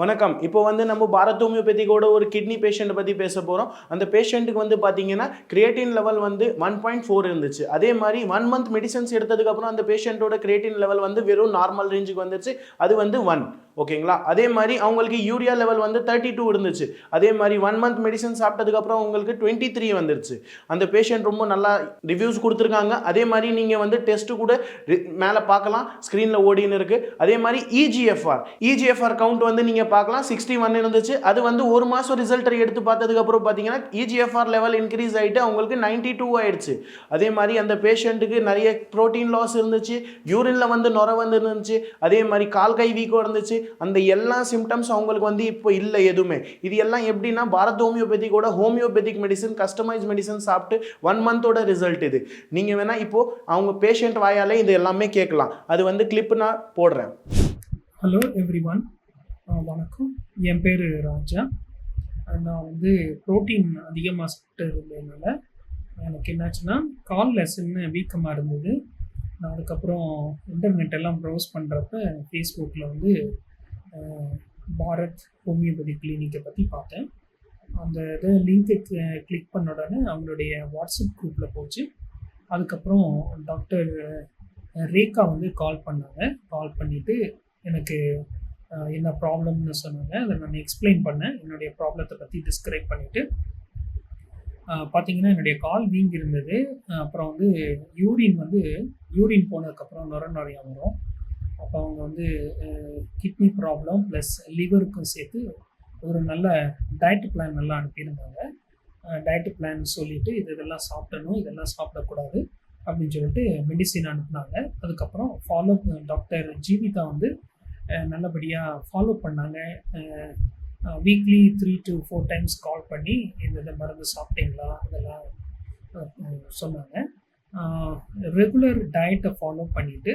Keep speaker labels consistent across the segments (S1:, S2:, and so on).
S1: வணக்கம். இப்போ வந்து நம்ம பாரத் ஹோமியோபதிக்கோட ஒரு கிட்னி பேஷண்ட் பற்றி பேச போகிறோம் அந்த பேஷண்ட்டுக்கு வந்து பார்த்தீங்கன்னா கிரியேட்டின் லெவல் வந்து ஒன் பாயிண்ட் ஃபோர் இருந்துச்சு. அதே மாதிரி ஒன் மந்த் மெடிசன்ஸ் எடுத்ததுக்கப்புறம் அந்த பேஷண்ட்டோட கிரியேட்டின் லெவல் வந்து வெறும் நார்மல் ரேஞ்சுக்கு வந்துச்சு அது வந்து ஒன் ஓகேங்களா? அதே மாதிரி அவங்களுக்கு யூரியா லெவல் வந்து தேர்ட்டி டூ இருந்துச்சு. அதே மாதிரி ஒன் மந்த் மெடிசன் சாப்பிட்டதுக்கப்புறம் உங்களுக்கு டுவெண்ட்டி த்ரீ வந்துருச்சு. அந்த பேஷண்ட் ரொம்ப நல்லா ரிவ்யூஸ் கொடுத்துருக்காங்க. அதே மாதிரி நீங்கள் வந்து டெஸ்ட்டு கூட மேலே பார்க்கலாம். ஸ்க்ரீனில் ஓடின்னு இருக்குது அதே மாதிரி இஜிஎஃப்ஆர் இஜிஎஃப்ஆர் கவுண்ட் வந்து நீங்கள் பார்க்கலாம். சிக்ஸ்டி ஒன் இருந்துச்சு. அது வந்து ஒரு மாதம் ரிசல்ட் எடுத்து பார்த்ததுக்கப்புறம் பார்த்தீங்கன்னா இஜிஎஃப்ஆர் லெவல் இன்க்ரீஸ் ஆகிட்டு அவங்களுக்கு நைன்ட்டி டூ ஆயிடுச்சு. அதே மாதிரி அந்த பேஷண்ட்டுக்கு நிறைய ப்ரோட்டீன் லாஸ் இருந்துச்சு. யூரினில் வந்து நுர வந்து இருந்துச்சு அதே மாதிரி கால் கை வீக்கம் இருந்துச்சு. அந்த எல்லா சிம்டம்ஸ் அவங்களுக்கு வந்து இப்போ இல்லை எதுவுமே. இது எல்லாம் எப்படின்னா பாரத் ஹோமியோபதிக்கோட ஹோமியோபதிக் மெடிசன் கஸ்டமைஸ் மெடிசன் சாப்பிட்டு ஒன் மந்தோட ரிசல்ட் இது. நீங்கள் வேணால் இப்போது அவங்க பேஷண்ட் வாயாலே இது எல்லாமே கேட்கலாம். அது வந்து கிளிப்பு நான் போடுறேன்.
S2: ஹலோ எவ்ரி ஒன் வணக்கம். என் பேர் ராஜா. நான் வந்து ப்ரோட்டீன் அதிகமாக சாப்பிட்டு இருந்ததுனால எனக்கு என்னாச்சுன்னா கால் லெசன்னு வீக்கமாக இருந்தது. நான் அதுக்கப்புறம் இன்டர்நெட் எல்லாம் ப்ரௌஸ் பண்ணுறப்ப ஃபேஸ்புக்கில் வந்து பாரத் ஹோமியோபதி கிளினிக்கை பற்றி பார்த்தேன். அந்த இதை லிங்க்கை கிளிக் பண்ண உடனே அவங்களுடைய வாட்ஸ்அப் குரூப்பில் போச்சு. அதுக்கப்புறம் டாக்டர் ரேகா வந்து கால் பண்ணாங்க. கால் பண்ணிவிட்டு எனக்கு என்ன ப்ராப்ளம்னு சொன்னாங்க. அதை நான் எக்ஸ்பிளைன் பண்ணேன். என்னுடைய ப்ராப்ளத்தை பற்றி டிஸ்கிரைப் பண்ணிவிட்டு பார்த்தீங்கன்னா என்னுடைய கால் வீங்கி இருந்தது அப்புறம் வந்து யூரின் வந்து யூரின் போனதுக்கப்புறம் நுர நுறையா வரும். அப்போ அவங்க வந்து கிட்னி ப்ராப்ளம் ப்ளஸ் லிவருக்கும் சேர்த்து ஒரு நல்ல டயட் பிளான் நல்லா அனுப்பியிருந்தாங்க. டயட் பிளான் சொல்லிட்டு இது இதெல்லாம் சாப்பிடணும் இதெல்லாம் சாப்பிடக்கூடாது அப்படின்னு சொல்லிட்டு மெடிசின் அனுப்புனாங்க. அதுக்கப்புறம் ஃபாலோ டாக்டர் ஜீவிதா வந்து நல்லபடியாக ஃபாலோ பண்ணாங்க. Weekly three to four times call பண்ணி இந்த இந்த மருந்து சாப்பிட்டீங்களா? அதெல்லாம் சொன்னாங்க. ரெகுலர் டயட்டை ஃபாலோ பண்ணிவிட்டு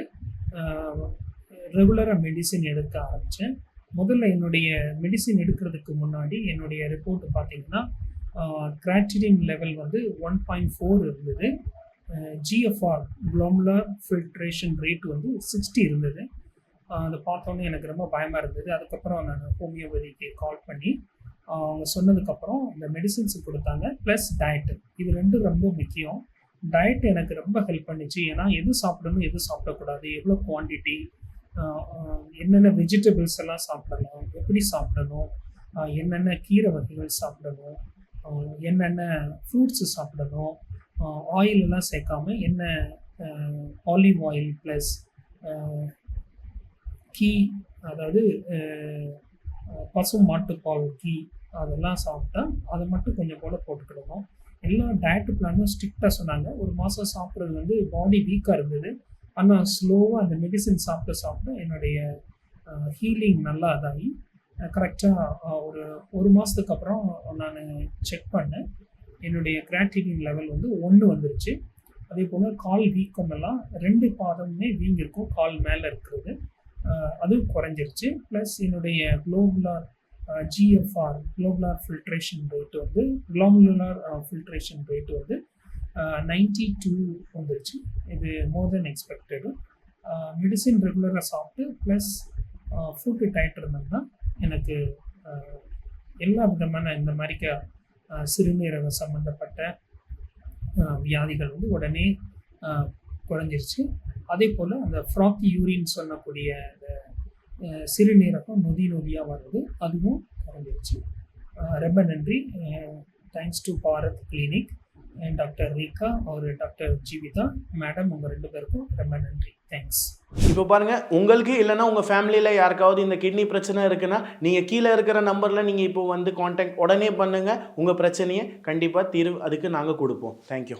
S2: ரெகுலராக மெடிசின் எடுக்க ஆரம்பித்தேன் முதல்ல என்னுடைய மெடிசின் எடுக்கிறதுக்கு முன்னாடி என்னுடைய ரிப்போர்ட் பார்த்தீங்கன்னா கிராட்டிடின் லெவல் வந்து ஒன் பாயிண்ட் ஃபோர் இருந்தது. ஜிஎஃப்ஆர் குளோமுலர் ஃபில்ட்ரேஷன் ரேட் வந்து சிக்ஸ்டி இருந்தது. அதை பார்த்தோன்னே எனக்கு ரொம்ப பயமாக இருந்தது. அதுக்கப்புறம் நான் ஹோமியோபதிக்கு கால் பண்ணி அவங்க சொன்னதுக்கப்புறம் இந்த மெடிசின்ஸ் கொடுத்தாங்க ப்ளஸ் டயட்டு இது ரெண்டும் ரொம்ப முக்கியம். டயட் எனக்கு ரொம்ப ஹெல்ப் பண்ணுச்சு. ஏன்னா எது சாப்பிடணும் எது சாப்பிடக்கூடாது எவ்வளோ குவான்டிட்டி என்னென்ன வெஜிடபிள்ஸ் எல்லாம் சாப்பிடலாம் எப்படி சாப்பிடணும் என்னென்ன கீரை வகைகள் சாப்பிடணும் என்னென்ன ஃப்ரூட்ஸ் சாப்பிடணும் ஆயில் எல்லாம் சேர்க்காம என்ன ஆலிவ் ஆயில் ப்ளஸ் கீ அதாவது பசு மாட்டுப்பால் கீ அதெல்லாம் சாப்பிட்டா அதை மட்டும் கொஞ்சம் கூட போட்டுக்கிடணும். எல்லா டயட் பிளானும் ஸ்ட்ரிக்டாக சொன்னாங்க. ஒரு மாதம் சாப்பிட்றது வந்து பாடி வீக்காக இருந்தது. ஆனால் ஸ்லோவாக அந்த மெடிசின் சாப்பிட்டு சாப்பிட்டு என்னுடைய ஹீலிங் நல்லா இதாகி கரெக்டாக ஒரு ஒரு மாதத்துக்கு அப்புறம் நான் செக் பண்ணேன். என்னுடைய கிராட்டினின் லெவல் வந்து ஒன்று வந்துருச்சு. அதே போல் கால் வீக்கம் எல்லாம் ரெண்டு பாதமுமே வீங்கிருக்கும் கால் மேலே இருக்கிறது. அதுவும் குறைஞ்சிருச்சு. ப்ளஸ் என்னுடைய globular GFR globular filtration rate வந்து குளோபுலார் ஃபில்ட்ரேஷன் ரேட்டு வந்து நைன்டி டூ வந்துருச்சு. இது மோர் தென் எக்ஸ்பெக்டடு மெடிசின் ரெகுலராக சாப்பிட்டு ப்ளஸ் ஃபுட்டு டயட் இருந்தோம்னா எனக்கு எல்லா விதமான இந்த மாதிரிக்க சிறுநீரக சம்மந்தப்பட்ட வியாதிகள் வந்து உடனே குறைஞ்சிருச்சு. அதே போல் அந்த ஃப்ராக்கி யூரின் சொல்லக்கூடிய அந்த சிறுநீரகம் நொதி நொதியாக வர்றது அதுவும் குறைஞ்சிருச்சு. ரொம்ப நன்றி. Thanks to Bharat clinic doctor Reeka ஒரு டாக்டர் ஜீவிதா மேடம் உங்கள் ரெண்டு பேருக்கும் ரொம்ப நன்றி. தேங்க்ஸ்
S1: இப்போ பாருங்க உங்களுக்கு இல்லைன்னா உங்கள் ஃபேமிலியில் யாருக்காவது இந்த கிட்னி பிரச்சனை இருக்குன்னா நீங்கள் கீழே இருக்கிற நம்பரில் நீங்கள் இப்போ வந்து காண்டாக்ட் உடனே பண்ணுங்கள் உங்கள் பிரச்சனையை கண்டிப்பாக தீர்வு அதுக்கு நாங்கள் கொடுப்போம். தேங்க்யூ